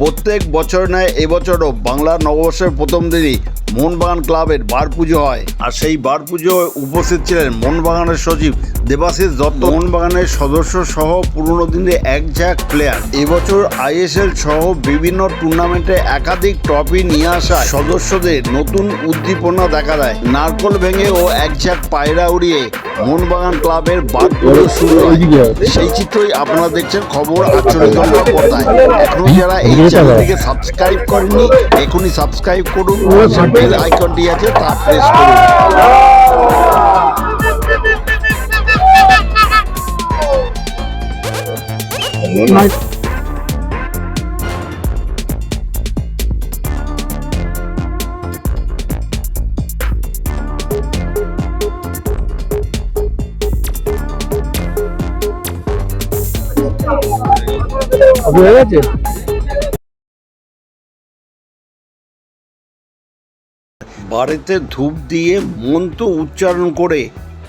প্রত্যেক বছর নয় এবছরও বাংলা নববর্ষের প্রথম দিনই মোহনবাগান ক্লাবের বার পুজো হয়। আর সেই বার পুজো উপস্থিত ছিলেন মোহনবাগানের সচিব দেবাশিস দত্ত। মোহনবাগানের সদস্য সহ পুরনো দিনের এক ঝাঁক প্লেয়ার এবছর আইএসএল সহ বিভিন্ন টুর্নামেন্টে একাধিক ট্রফি নিয়ে আসা সদস্যদের নতুন উদ্দীপনা দেখা দেয়। নারকল ভেঙে ও এক ঝাঁক পায়রা উড়িয়ে মোহনবাগান ক্লাবের বার পুজো শুরু হয়। সেই চিত্রই আপনারা দেখছেন খবর আটচল্লিশ ঘণ্টা পর্দায় এখনও যারা এই চ্যানেলটিকে সাবস্ক্রাইব করেননি এখনই সাবস্ক্রাইব করুন। বেল আইকনটি আছে তা প্রেস করুন। হয়ে গেছে বাড়িতে ধূপ দিয়ে মন্ত্র উচ্চারণ করে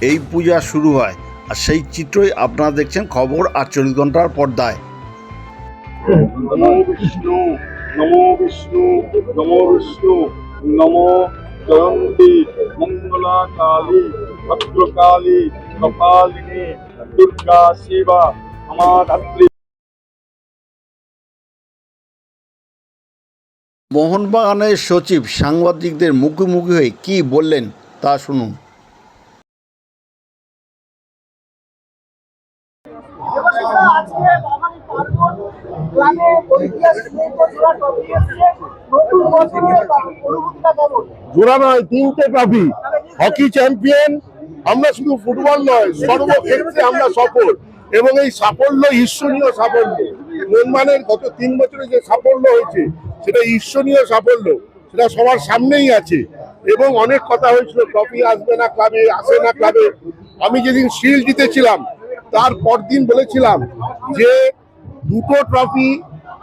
এই পূজা শুরু হয়। আর সেই চিত্রই আপনারা দেখছেন খবর আটচল্লিশ ঘণ্টার পর্দায়। নমো বিষ্ণু নমো বিষ্ণু নমো বিষ্ণু নমো জয়ন্তী মঙ্গলা কালী ভদ্রকালী কপালিনী দুর্গা শিবা আমাধাত্রী মোহনবাগানের সচিব সাংবাদিকদের মুখোমুখি হয়ে কি বললেন তা শুনুন। জোড়া নয়, তিনটে ট্রফি হকি চ্যাম্পিয়ন আমরা শুধু ফুটবল নয় সর্বক্ষেত্রে আমরা সফল। এবং এই সাফল্য, ঈশ্বরীয় সাফল্য নির্মাণের গত তিন বছরে যে সাফল্য হয়েছে সেটা ঈশ্বরীয় সাফল্য সেটা সবার সামনেই আছে। এবং অনেক কথা হয়েছিল ট্রফি আসবে না ক্লাবে আসে না ক্লাবে। আমি যেদিন শিল জিতেছিলাম তার পরদিন বলেছিলাম যে দুটো ট্রফি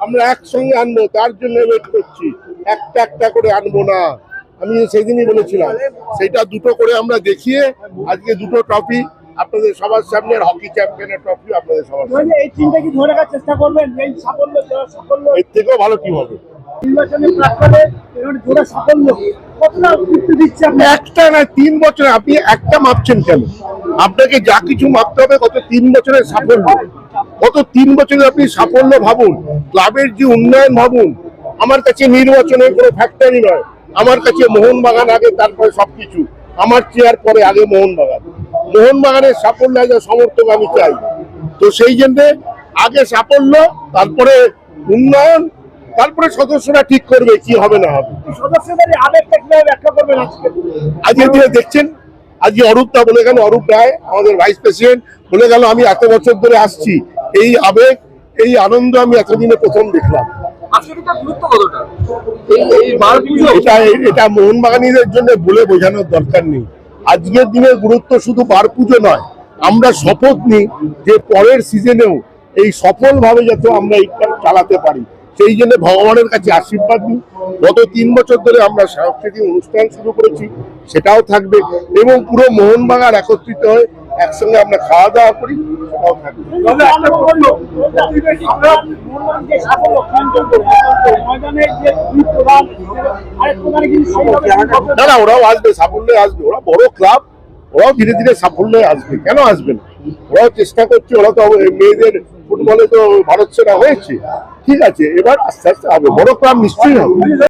আমরা একসঙ্গে আনব তার জন্য ওয়েট করছি। একটা একটা করে আনব না। আমি সেদিনই বলেছিলাম সেটা দুটো করে আমরা দেখিয়ে আজকে দুটো ট্রফি আপনাদের সবার সামনে হকি চ্যাম্পিয়নের ট্রফি আপনাদের সবার সামনে। এই চিন্তা কি ধরে রাখার চেষ্টা করবেন? এই সাফল্য সাফল্য? এর থেকেও ভালো টিম হবে। একটা না, তিন আপনি একটা মাপছেন কেন? আপনাকে যা কিছু মাপতে হবে তিন বছরের সাফল্য। তিন বছরে আপনি সাফল্য ভাবুন, ক্লাবের যে উন্নয়ন ভাবুন, আমার কাছে নির্বাচনের কোনো ফ্যাক্টরি নয়। আমার কাছে মোহনবাগান আগে, তারপরে সবকিছু। আমার চেয়ার পরে আগে মোহনবাগান। মোহনবাগানের সাফল্য আগে সমর্থক আমি চাই। তো সেই জন্য আগে সাফল্য, তারপরে উন্নয়ন তারপরে সদস্যরা ঠিক করবে কি হবে না হবে। সদস্যদের আবেগটা কীভাবে ব্যাখ্যা করবেন আজকে? দিনে দেখছেন আজকে অরূপদা বলে গেল অরূপ রায় আমাদের ভাইস প্রেসিডেন্ট বলে গেল আমি এত বছর ধরে আসছি এই আবেগ এই আনন্দ আমি এতদিনে প্রথম দেখলাম। এটা এটা মোহনবাগানীদের জন্য বলে বোঝানোর দরকার নেই। আজকের দিনের গুরুত্ব শুধু বার পুজো নয় আমরা শপথ নিই যে পরের সিজনেও এই সফলভাবে যাতে আমরা চালাতে পারি। সেই জন্য ভগবানের কাছে আশীর্বাদ নিই। গত তিন বছর ধরে আমরা সাংস্কৃতিক অনুষ্ঠান শুরু করেছি সেটাও থাকবে এবং পুরো মোহনবাগান একত্রিত হয়ে একসঙ্গে আমরা খাওয়া দাওয়া করি সেটাও থাকবে। দুই না না ওরাও আসবে সাফল্যে আসবে ওরা বড় ক্লাব ওরাও ধীরে ধীরে সাফল্যে আসবে। কেন আসবে না? ওরাও চেষ্টা করছে ওরা তো মেয়েদের ফুটবলে তো ভারত সেরা হয়েছে। ঠিক আছে এবার আস্তে আস্তে হবে বড় ক্লাব নিশ্চয়ই হবে।